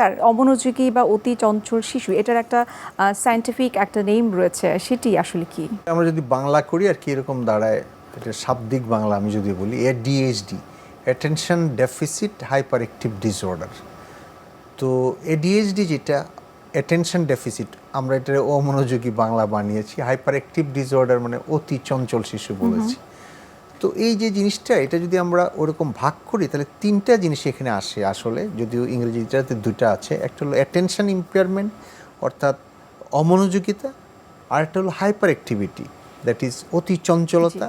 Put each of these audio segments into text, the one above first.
Sir অমনোযোগী বা অতি চঞ্চল শিশু, এটার একটা সায়েন্টিফিক একটা নেম রয়েছে, সেটি আসলে কি? আমরা যদি বাংলা করি, আর কি এরকম দাঁড়ায়, এটা শাব্দিক বাংলা আমি যদি বলি, ADHD attention deficit hyperactive disorder তো এডিএইচডি যেটা অ্যাটেনশন ডেফিসিট আমরা এটা অমনোযোগী বাংলা বানিয়েছি হাইপার অ্যাক্টিভ ডিসঅর্ডার মানে অতি চঞ্চল শিশু বলেছি। তো এই যে জিনিসটা এটা যদি আমরা ওরকম ভাগ করি তাহলে তিনটা জিনিস এখানে আসে আসলে যদিও ইংরেজিটাতে দুটো আছে। একটা হলো অ্যাটেনশন ইম্পেয়ারমেন্ট অর্থাৎ অমনোযোগিতা আর একটা হলো হাইপার অ্যাক্টিভিটি দ্যাট ইজ অতি চঞ্চলতা।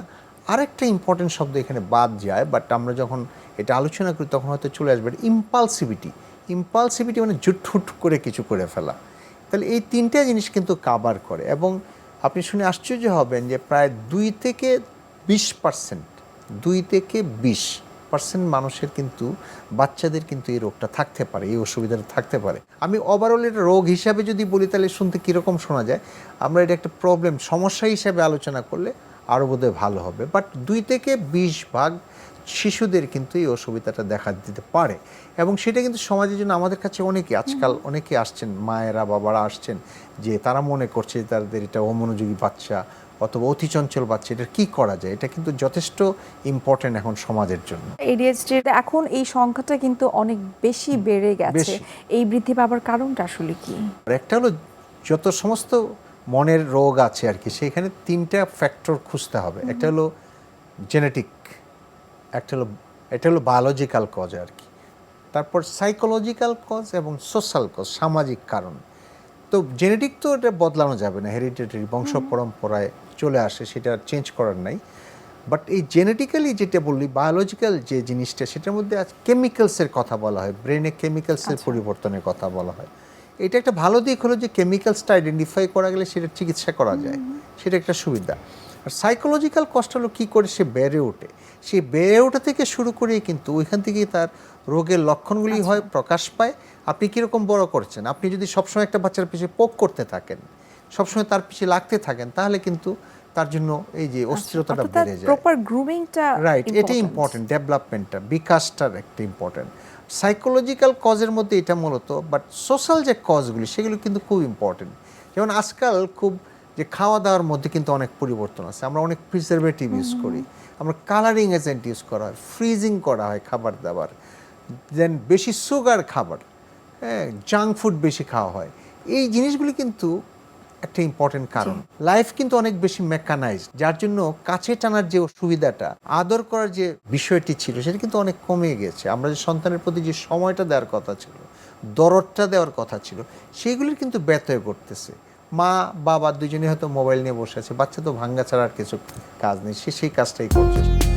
আরেকটা ইম্পর্টেন্ট শব্দ এখানে বাদ যায় বাট আমরা যখন এটা আলোচনা করি তখন হয়তো চলে আসবে ইম্পালসিভিটি ইম্পালসিভিটি মানে জুটফুট করে কিছু করে ফেলা। তাহলে এই তিনটা জিনিস কিন্তু কাবার করে। এবং আপনি শুনে আশ্চর্য হবেন যে প্রায় দুই থেকে বিশ পার্সেন্ট দুই থেকে বিশ পার্সেন্ট মানুষের কিন্তু বাচ্চাদের কিন্তু এই রোগটা থাকতে পারে, এই অসুবিধাটা থাকতে পারে। আমি ওভারঅল এটা রোগ হিসাবে যদি বলি তাহলে শুনতে কীরকম শোনা যায়, আমরা এটা একটা প্রবলেম সমস্যা হিসাবে আলোচনা করলে আরও বোধহয় ভালো হবে। বাট দুই থেকে বিশ ভাগ শিশুদের কিন্তু এই অসুবিধাটা দেখা দিতে পারে। এবং সেটা কিন্তু সমাজের জন্য আমাদের কাছে অনেকে আজকাল অনেকে আসছেন মায়েরা বাবারা আসছেন যে তারা মনে করছে যে তাদের এটা অমনোযোগী বাচ্চা অথবা অতি চঞ্চল বাচ্চা এটা কী করা যায়? এটা কিন্তু যথেষ্ট ইম্পর্টেন্ট এখন সমাজের জন্য। এডিএইচডি এখন এই সংখ্যাটা কিন্তু অনেক বেশি বেড়ে গেছে। এই বৃদ্ধি পাবার কারণটা আসলে কি? একটা হলো যত সমস্ত মনের রোগ আছে আর কি সেখানে তিনটা ফ্যাক্টর খুঁজতে হবে। একটা হলো জেনেটিক একটা হলো এটা হলো বায়োলজিক্যাল কজ আর কি। তারপর সাইকোলজিক্যাল কজ এবং সোশ্যাল কজ সামাজিক কারণ। তো জেনেটিক তো এটা বদলানো যাবে না হেরিটেটারি বংশ পরম্পরায় চলে আসে সেটা চেঞ্জ করার নাই। বাট এই জেনেটিক্যালি যেটা বললি বায়োলজিক্যাল যে জিনিসটা সেটার মধ্যে আজ কেমিক্যালসের কথা বলা হয় ব্রেনে কেমিক্যালসের পরিবর্তনের কথা বলা হয়। এটা একটা ভালো দিক হলো যে কেমিক্যালসটা আইডেন্টিফাই করা গেলে সেটা চিকিৎসা করা যায়। সেটা একটা সুবিধা। আর সাইকোলজিক্যাল কষ্ট হলো কী করে সে বেড়ে ওঠে? সে বেড়ে ওঠা থেকে শুরু করেই কিন্তু ওইখান থেকেই তার রোগের লক্ষণগুলি হয় প্রকাশ পায়। আপনি কীরকম বড় করছেন? আপনি যদি সবসময় একটা বাচ্চার পিছিয়ে পোক করতে থাকেন সবসময় তার পিছিয়ে লাগতে থাকেন তাহলে কিন্তু তার জন্য এই যে অস্থিরতাটা বেড়ে যায়। প্রপার গ্রুমিংটা রাইট এটাই ইম্পর্টেন্ট ডেভেলপমেন্টটা বিকাশটার একটা ইম্পর্টেন্ট সাইকোলজিক্যাল কজের মধ্যে এটা মূলত বাট সোশ্যাল যে কজগুলি সেগুলো কিন্তু খুব ইম্পর্টেন্ট যেমন আজকাল খুব যে খাওয়া দাওয়ার মধ্যে কিন্তু অনেক পরিবর্তন আছে। আমরা অনেক প্রিজারভেটিভ ইউজ করি। আমরা কালারিং এজেন্ট ইউজ করা হয় ফ্রিজিং করা হয় খাবার দাবার। দেন বেশি সুগার খাবার হ্যাঁ জাঙ্ক ফুড বেশি খাওয়া হয়। এই জিনিসগুলি কিন্তু একটা ইম্পর্টেন্ট কারণ। লাইফ কিন্তু অনেক বেশি মেকানাইজড যার জন্য কাছে টানার যে সুবিধাটা আদর করার যে বিষয়টি ছিল সেটা কিন্তু অনেক কমে গেছে। আমরা যে সন্তানের প্রতি যে সময়টা দেওয়ার কথা ছিল দরদটা দেওয়ার কথা ছিল সেইগুলির কিন্তু ব্যত্যয় করতেছে মা, বাবা দুজনে হয়তো মোবাইল নিয়ে বসে আছে, বাচ্চা তো ভাঙ্গা ছাড়া আর কিছু কাজ নেই, সে সেই কাজটাই করছে।